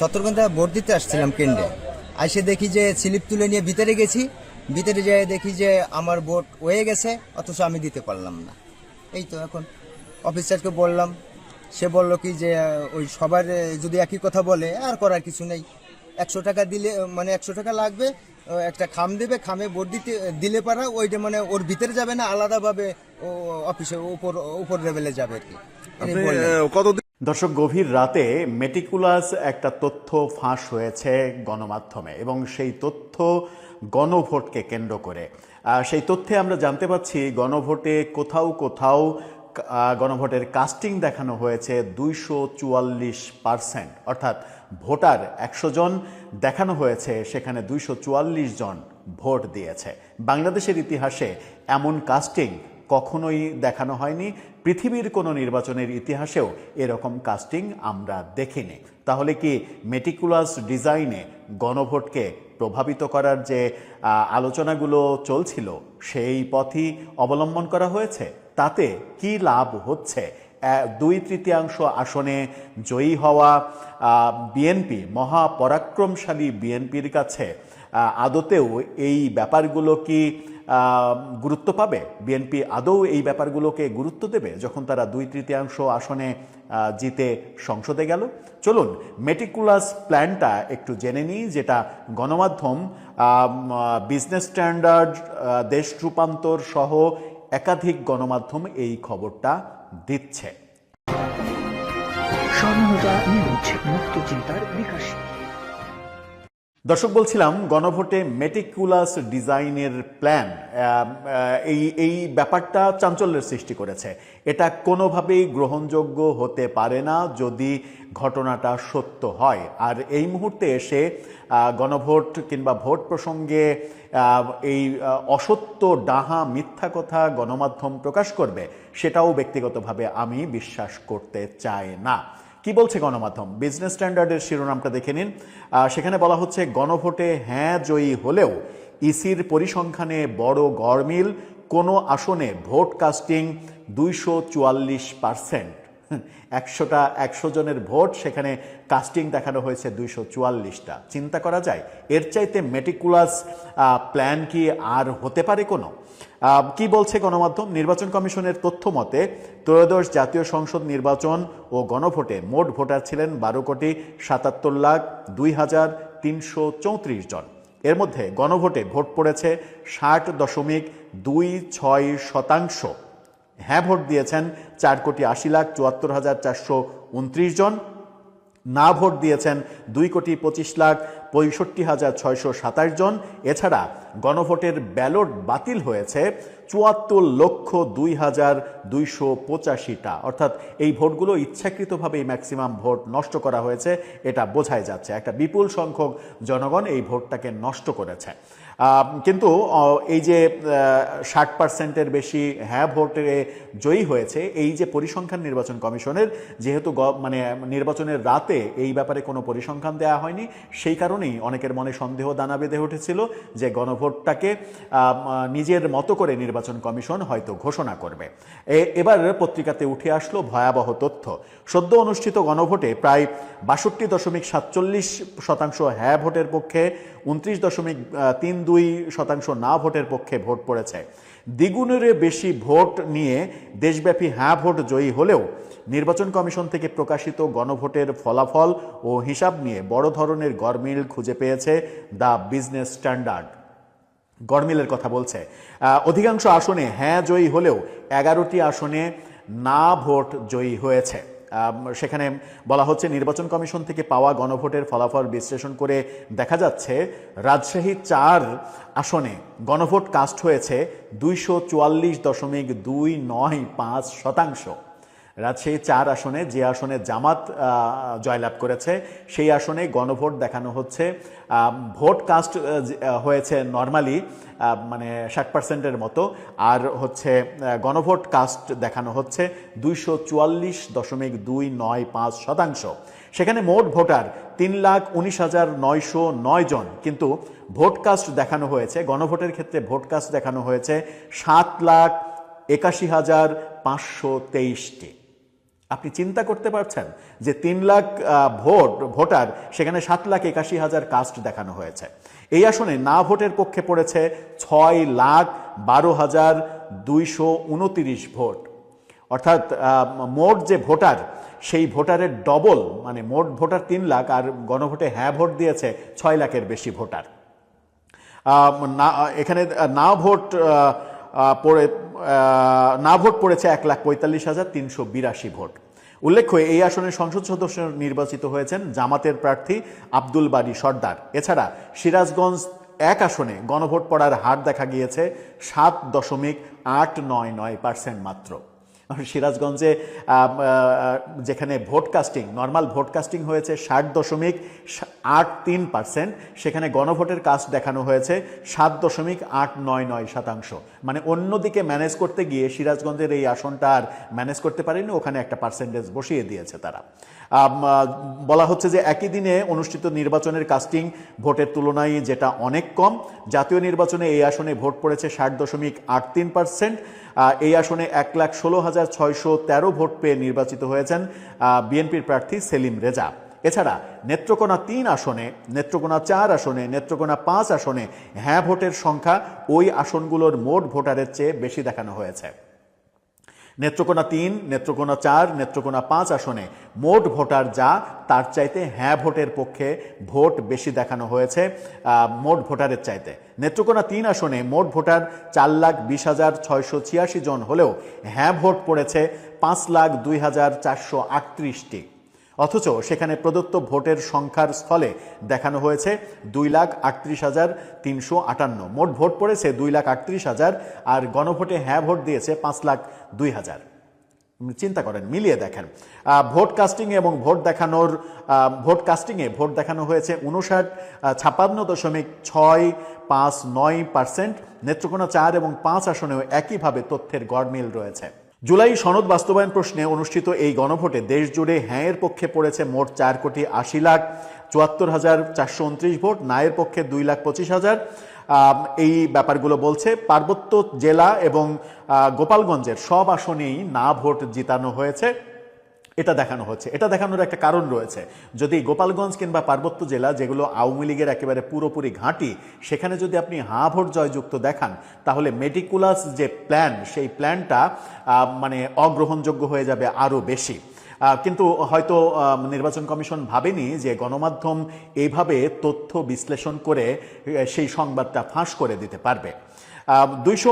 সতর্কতা ভোট দিতে আসছিলাম কেন্দ্রে। আসে দেখি যে স্লিপ তুলে নিয়ে ভিতরে গেছি। ভিতরে যেয়ে দেখি যে আমার ভোট হয়ে গেছে অথচ আমি দিতে পারলাম না। এই তো এখন অফিসারকে বললাম। সে বলল কি যে ওই সবার যদি একই কথা বলে আর করার কিছু নেই। একশো টাকা দিলে মানে একশো টাকা লাগবে একটা খাম দেবে খামে ভোট দিতে দিলে পারা ওইটা মানে ওর ভিতরে যাবে না আলাদাভাবে ও অফিসে উপর উপর লেভেলে যাবে আর কি। উনি দর্শক, গভীর রাতে মেটিকুলাস একটা তথ্য ফাঁস হয়েছে গণমাধ্যমে এবং সেই তথ্য গণভোটকে কেন্দ্র করে। সেই তথ্যে আমরা জানতে পাচ্ছি গণভোটে কোথাও কোথাও গণভোটের কাস্টিং দেখানো হয়েছে দুইশো চুয়াল্লিশ পার্সেন্ট। অর্থাৎ ভোটার একশো জন দেখানো হয়েছে, সেখানে দুইশো চুয়াল্লিশ জন ভোট দিয়েছে। বাংলাদেশের ইতিহাসে এমন কাস্টিং কখনোই দেখানো হয়নি। পৃথিবীর কোনো নির্বাচনের ইতিহাসেও এরকম কাস্টিং আমরা দেখিনি। তাহলে কি মেটিকুলাস ডিজাইনে গণভোটকে প্রভাবিত করার যে আলোচনাগুলো চলছিল, সেই পথই অবলম্বন করা হয়েছে? তাতে কি লাভ হচ্ছে? দুই তৃতীয়াংশ আসনে জয়ী হওয়া বিএনপি, মহাপরাক্রমশালী বিএনপির কাছে আদতেও এই ব্যাপারগুলো কি গুরুত্ব পাবে? বিএনপি আদৌ এই ব্যাপারগুলোকে গুরুত্ব দেবে যখন তারা দুই তৃতীয়াংশ আসনে জিতে সংসদে গেল? চলুন মেটিকুলাস প্ল্যানটা একটু জেনে নিই, যেটা গণমাধ্যম বিজনেস স্ট্যান্ডার্ড দেশ রূপান্তর সহ একাধিক গণমাধ্যম এই খবরটা দিচ্ছে। স্বর্ণতা নিউজ, মুক্ত চিন্তার বিকাশ। দর্শক, বলছিলাম গণভোটে মেটিকুলাস ডিজাইনের প্ল্যান এই এই ব্যাপারটা চাঞ্চল্যের সৃষ্টি করেছে। এটা কোনোভাবেই গ্রহণযোগ্য হতে পারে না যদি ঘটনাটা সত্য হয়। আর এই মুহূর্তে এসে গণভোট কিংবা ভোট প্রসঙ্গে এই অসত্য, ডাহা, মিথ্যা কথা গণমাধ্যম প্রকাশ করবে, সেটাও ব্যক্তিগতভাবে আমি বিশ্বাস করতে চাই না। কি বলছে গণমাধ্যম? বিজনেস স্ট্যান্ডার্ডের শিরোনামটা দেখে নিন। সেখানে বলা হচ্ছে, গণভোটে হ্যাঁ জয়ী হলেও ইসির পরিসংখ্যানে বড় গড়মিল, কোনো আসনে ভোট কাস্টিং দুইশো চুয়াল্লিশ পার্সেন্ট একশোটা, একশো জনের ভোট, সেখানে কাস্টিং দেখানো হয়েছে দুইশো চুয়াল্লিশটা। চিন্তা করা যায়, এর চাইতে মেটিকুলাস প্ল্যান কি আর হতে পারে কোনো? কি বলছে গণমাধ্যম? নির্বাচন কমিশনের তথ্য মতে, ত্রয়োদশ জাতীয় সংসদ নির্বাচন ও গণভোটে মোট ভোটার ছিলেন বারো কোটি সাতাত্তর লাখ দুই হাজার তিনশো চৌত্রিশ জন। এর মধ্যে গণভোটে ভোট পড়েছে ষাট দশমিক দুই ছয় শতাংশ। হ্যাঁ ভোট দিয়েছেন চার কোটি আশি লাখ চুয়াত্তর হাজার চারশো উনত্রিশ জন। না, ভোট দিয়েছেন দুই কোটি পঁচিশ লাখ পঁয়ষট্টি হাজার ছয়শো সাতাশ জন। এছাড়া গণভোটের ব্যালট বাতিল হয়েছে চুয়াত্তর লক্ষ দুই হাজার দুইশো পঁচাশিটা। অর্থাৎ এই ভোটগুলো ইচ্ছাকৃতভাবেই ম্যাক্সিমাম ভোট নষ্ট করা হয়েছে, এটা বোঝাই যাচ্ছে। একটা বিপুল সংখ্যক জনগণ এই ভোটটাকে নষ্ট করেছে। কিন্তু এই যে ষাট পার্সেন্টের বেশি হ্যাঁ ভোটে জয়ী হয়েছে, এই যে পরিসংখ্যান নির্বাচন কমিশনের, যেহেতু মানে নির্বাচনের রাতে এই ব্যাপারে কোনো পরিসংখ্যান দেওয়া হয়নি, সেই কারণেই অনেকের মনে সন্দেহ দানা বেঁধে উঠেছিল যে গণভোটটাকে নিজের মতো করে নির্বাচন কমিশন হয়তো ঘোষণা করবে। এবার পত্রিকাতে উঠে আসলো ভয়াবহ তথ্য। সদ্য অনুষ্ঠিত গণভোটে প্রায় বাষট্টি দশমিক সাতচল্লিশ শতাংশ হ্যাঁ ভোটের পক্ষে, উনত্রিশ দশমিক তিন দুই শতাংশ না ভোটের পক্ষে ভোট পড়েছে। দ্বিগুণের বেশি ভোট নিয়ে দেশব্যাপী হ্যাঁ ভোট জয়ী হলেও নির্বাচন কমিশন থেকে প্রকাশিত গণভোটের ফলাফল ও হিসাব নিয়ে বড় ধরনের গরমিল খুঁজে পেয়েছে দ্য বিজনেস স্ট্যান্ডার্ড। গরমিলের কথা বলছে। অধিকাংশ আসনে হ্যাঁ জয়ী হলেও এগারোটি আসনে না ভোট জয়ী হয়েছে। সেখানে বলা হচ্ছে নির্বাচন কমিশন থেকে পাওয়া গণভোটের ফলাফল বিশ্লেষণ করে দেখা যাচ্ছে, রাজশাহী চার আসনে গণভোট কাস্ট হয়েছে দুইশো চুয়াল্লিশ দশমিক দুই নয় পাঁচ শতাংশ। রাজশাহী চার আসনে যে আসনে জামাত জয়লাভ করেছে, সেই আসনে গণভোট দেখানো হচ্ছে ভোট কাস্ট হয়েছে নর্মালি মানে ষাট পার্সেন্টের মতো। আর হচ্ছে গণভোট কাস্ট দেখানো হচ্ছে দুইশো চুয়াল্লিশ দশমিক দুই নয় পাঁচ শতাংশ। সেখানে মোট ভোটার তিন লাখ উনিশ হাজার নয়শো নয় জন। কিন্তু ভোট কাস্ট দেখানো হয়েছে, গণভোটের ক্ষেত্রে ভোট কাস্ট দেখানো হয়েছে সাত লাখ একাশি হাজার পাঁচশো তেইশটি। আপনি চিন্তা করতে পারছেন যে তিন লাখ ভোট, ভোটার, সেখানে সাত লাখ একাশি হাজার কাস্ট দেখানো হয়েছে। এই আসনে না ভোটের পক্ষে পড়েছে ছয় লাখ বারো হাজার দুইশো উনতিরিশ ভোট। অর্থাৎ মোট যে ভোটার, সেই ভোটারের ডবল মানে মোট ভোটার তিন লাখ আর গণভোটে হ্যাঁ ভোট দিয়েছে ছয় লাখের বেশি ভোটার। না, এখানে না ভোট পড়ে না ভোট পড়েছে এক লাখ পঁয়তাল্লিশ হাজার তিনশো বিরাশি ভোট। উল্লেখ্য, এই আসনের সংসদ সদস্য নির্বাচিত হয়েছেন জামাতের প্রার্থী আব্দুল বাড়ি সর্দার। এছাড়া সিরাজগঞ্জ এক আসনে গণভোট পড়ার হার দেখা গিয়েছে সাত দশমিক আট নয় নয় পার্সেন্ট মাত্র। সিরাজগঞ্জে যেখানে vote casting normal vote casting হয়েছে ষাট দশমিক আট তিন পার্সেন্ট, সেখানে গণভোটের কাস্ট দেখানো হয়েছে সাত দশমিক আট নয় নয় শতাংশ। মানে অন্যদিকে ম্যানেজ করতে গিয়ে সিরাজগঞ্জের এই আসনটা আর ম্যানেজ করতে পারেনি, ওখানে একটা পার্সেন্টেজ বসিয়ে দিয়েছে তারা। বলা হচ্ছে যে একই দিনে অনুষ্ঠিত নির্বাচনের কাস্টিং ভোটের তুলনায় যেটা অনেক কম, জাতীয় নির্বাচনে এই আসনে ভোট পড়েছে ষাট দশমিক আট তিন পার্সেন্ট এই আসনে এক লাখ ষোলো হাজার ছয়শো তেরো ভোট পেয়ে নির্বাচিত হয়েছেন বিএনপির প্রার্থী সেলিম রেজা। এছাড়া নেত্রকোনা তিন আসনে, নেত্রকোনা চার আসনে, নেত্রকোনা পাঁচ আসনে হ্যাঁ ভোটের সংখ্যা ওই আসনগুলোর মোট ভোটারের চেয়ে বেশি দেখানো হয়েছে। নেত্রকোনা তিন, নেত্রকোনা চার, নেত্রকোনা পাঁচ আসনে মোট ভোটার যা, তার চাইতে হ্যাঁ ভোটের পক্ষে ভোট বেশি দেখানো হয়েছে মোট ভোটারের চাইতে। নেত্রকোনা তিন আসনে মোট ভোটার চার লাখ বিশ হাজার ছয়শো ছিয়াশি জন হলেও হ্যাঁ ভোট পড়েছে পাঁচ লাখ দুই হাজার চারশো আটত্রিশটি। অথচ সেখানে প্রদত্ত ভোটের সংখ্যার স্থলে দেখানো হয়েছে দুই লাখ আটত্রিশ হাজার তিনশো আটান্ন। মোট ভোট পড়েছে দুই লাখ আটত্রিশ হাজার আর গণভোটে হ্যাঁ ভোট দিয়েছে পাঁচ লাখ দুই হাজার। চিন্তা করেন, মিলিয়ে দেখেন। ভোট কাস্টিং এবং ভোট দেখানোর ভোট কাস্টিংয়ে ভোট দেখানো হয়েছে উনষাট ছাপান্ন দশমিক ছয় পাঁচ নয় পার্সেন্ট। নেত্রকোনা চার এবং পাঁচ আসনেও একইভাবে তথ্যের গড়মিল রয়েছে। জুলাই সনদ বাস্তবায়ন প্রশ্নে অনুষ্ঠিত এই গণভোটে দেশ জুড়ে হ্যাঁয়ের পক্ষে পড়েছে মোট চার কোটি আশি লাখ চুয়াত্তর হাজার চারশো উনত্রিশ ভোট, নায়ের পক্ষে দুই লাখ পঁচিশ হাজার। এই ব্যাপারগুলো বলছে পার্বত্য জেলা এবং গোপালগঞ্জের সব আসনেই না ভোট জিতানো হয়েছে। এটা দেখানো হচ্ছে। এটা দেখানোর একটা কারণ রয়েছে। যদি গোপালগঞ্জ কিংবা পার্বত্য জেলা, যেগুলো আওয়ামী লীগের একেবারে পুরোপুরি ঘাঁটি, সেখানে যদি আপনি হা ভোট জয়যুক্ত দেখান, তাহলে মেটিকুলাস যে প্ল্যান সেই প্ল্যানটা মানে অগ্রহণযোগ্য হয়ে যাবে আরও বেশি। কিন্তু হয়তো নির্বাচন কমিশন ভাবেনি যে গণমাধ্যম এইভাবে তথ্য বিশ্লেষণ করে সেই সংবাদটা ফাঁস করে দিতে পারবে। দুইশো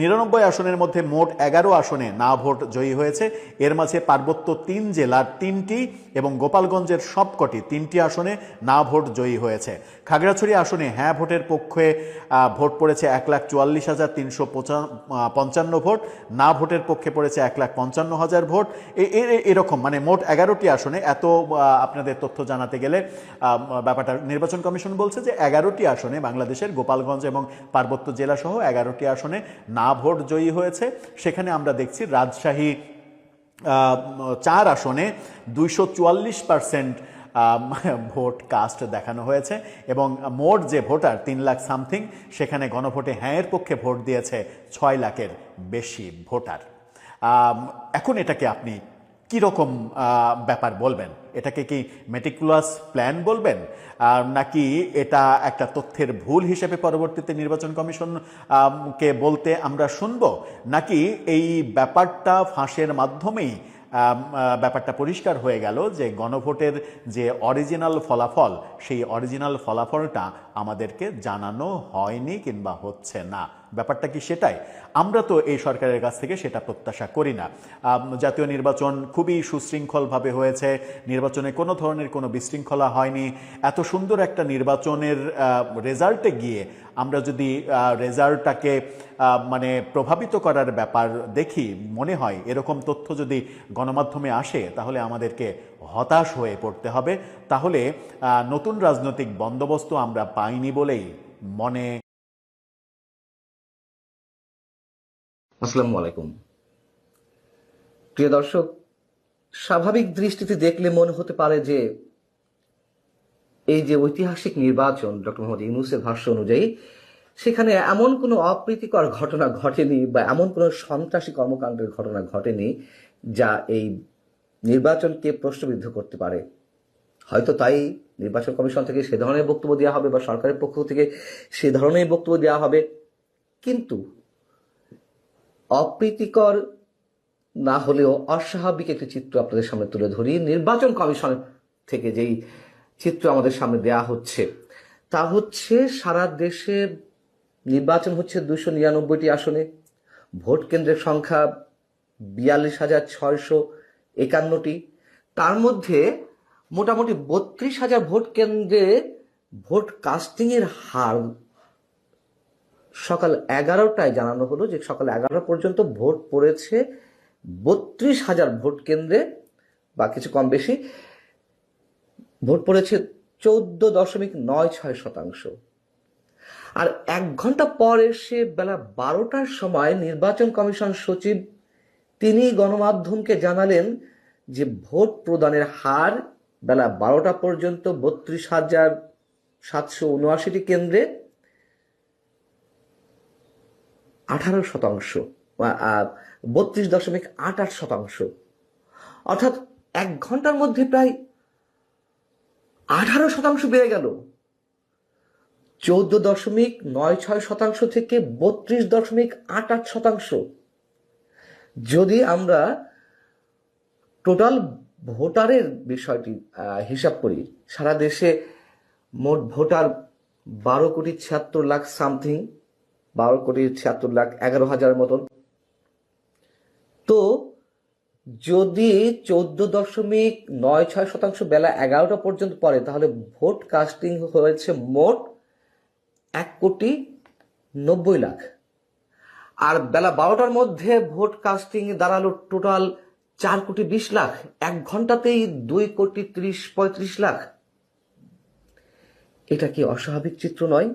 নিরানব্বই আসনের মধ্যে মোট এগারো আসনে না ভোট জয়ী হয়েছে। এর মাঝে পার্বত্য তিন জেলার তিনটি এবং গোপালগঞ্জের সবকটি তিনটি আসনে না ভোট জয়ী হয়েছে। খাগড়াছড়ি আসনে হ্যাঁ ভোটের পক্ষে ভোট পড়েছে এক লাখ চুয়াল্লিশ হাজার তিনশো পঞ্চান্ন ভোট। না ভোটের পক্ষে পড়েছে এক লাখ পঞ্চান্ন হাজার ভোট। এরকম মানে মোট এগারোটি আসনে এত আপনাদের তথ্য জানাতে গেলে ব্যাপারটা নির্বাচন কমিশন বলছে যে এগারোটি আসনে বাংলাদেশের গোপালগঞ্জ এবং পার্বত্য জেলা সহ এগারোটি আসনে না ভোট জয়ী হয়েছে। সেখানে আমরা দেখছি রাজশাহী চার আসনে দুইশো চুয়াল্লিশ পার্সেন্ট ভোট কাস্ট দেখানো হয়েছে এবং মোট যে ভোটার তিন লাখ সামথিং সেখানে গণভোটে হ্যাঁ এর পক্ষে ভোট দিয়েছে ছয় লাখের বেশি ভোটার। এখন এটাকে আপনি কীরকম ব্যাপার বলবেন? এটাকে কি মেটিকুলাস প্ল্যান বলবেন? নাকি এটা একটা তথ্যের ভুল হিসেবে পরবর্তীতে নির্বাচন কমিশন কে বলতে আমরা শুনব? নাকি এই ব্যাপারটা ফাঁসের মাধ্যমেই ব্যাপারটা পরিষ্কার হয়ে গেল যে গণভোটের যে অরিজিনাল ফলাফল, সেই অরিজিনাল ফলাফলটা আমাদেরকে জানানো হয়নি কিংবা হচ্ছে না? ব্যাপারটা কি সেটাই? আমরা তো এই সরকারের কাছ থেকে সেটা প্রত্যাশা করি না। জাতীয় নির্বাচন খুবই সুশৃঙ্খলভাবে হয়েছে। নির্বাচনে কোনো ধরনের কোনো বিশৃঙ্খলা হয়নি। এত সুন্দর একটা নির্বাচনের রেজাল্টে গিয়ে আমরা যদি রেজাল্টটাকে মানে প্রভাবিত করার ব্যাপার দেখি, মনে হয় এরকম তথ্য যদি গণমাধ্যমে আসে, তাহলে আমাদেরকে হতাশ হয়ে পড়তে হবে। তাহলে নতুন রাজনৈতিক বন্দোবস্ত আমরা পাইনি বলেই মনে আসসালামু আলাইকুম। প্রিয় দর্শক, স্বাভাবিক দৃষ্টিতে দেখলে মনে হতে পারে যে এই যে ঐতিহাসিক নির্বাচন ডক্টর মোহাম্মদ ইউনুসের ভাষ্য অনুযায়ী, সেখানে এমন কোনো অপ্রীতিকর ঘটনা ঘটেনি বা এমন কোনো সন্ত্রাসী কর্মকাণ্ডের ঘটনা ঘটেনি যা এই নির্বাচনকে প্রশ্নবিদ্ধ করতে পারে। হয়তো তাই নির্বাচন কমিশন থেকে সে ধরনের বক্তব্য দেওয়া হবে বা সরকারের পক্ষ থেকে সে ধরনের বক্তব্য দেওয়া হবে। কিন্তু অপ্রীতিকর না হলেও অস্বাভাবিক একটি চিত্র আপনাদের সামনে তুলে ধরি। নির্বাচন কমিশন থেকে যেই চিত্র আমাদের সামনে দেয়া হচ্ছে, তা হচ্ছে সারা দেশে নির্বাচন হচ্ছে দুশো নিরানব্বইটি আসনে। ভোট কেন্দ্রের সংখ্যা বিয়াল্লিশ হাজার ছয়শো একান্নটি। তার মধ্যে মোটামুটি বত্রিশ হাজার ভোট কেন্দ্রে ভোট কাস্টিংয়ের হার সকাল এগারোটায় জানানো হলো যে সকাল এগারোটা পর্যন্ত ভোট পড়েছে বত্রিশ হাজার ভোট কেন্দ্রে, বা কিছু কম বেশি। ভোট পড়েছে চৌদ্দ দশমিক নয় ছয় শতাংশ। আর এক ঘণ্টা পর এসে বেলা বারোটার সময় নির্বাচন কমিশন সচিব তিনি গণমাধ্যমকে জানালেন যে ভোট প্রদানের হার বেলা বারোটা পর্যন্ত বত্রিশ হাজার সাতশো উনআশিটি কেন্দ্রে আঠারো শতাংশ বত্রিশ দশমিক আট আট শতাংশ। অর্থাৎ এক ঘণ্টার মধ্যে প্রায় আঠারো শতাংশ বেড়ে গেল। চৌদ্দ দশমিক নয় ছয় শতাংশ থেকে বত্রিশ দশমিক আট আট শতাংশ। যদি আমরা টোটাল ভোটারের বিষয়টি হিসাব করি, সারা দেশে মোট ভোটার বারো কোটি ছিয়াত্তর লাখ সামথিং। বারো কোটি ছিয়াত্তর লাখ এগারো হাজার মতন। তো যদি চোদ্দ দশমিক নয় ছয় শতাংশ বেলা এগারোটা পর্যন্ত পড়ে, তাহলে ভোট কাস্টিং হয়েছে মোট এক কোটি নব্বই লাখ। আর বেলা বারোটার মধ্যে ভোট কাস্টিং দাঁড়াল টোটাল চার কোটি বিশ লাখ, এক ঘন্টাতেই দুই কোটি ত্রিশ পঁয়ত্রিশ লাখ। এটা কি অস্বাভাবিক চিত্র নয়?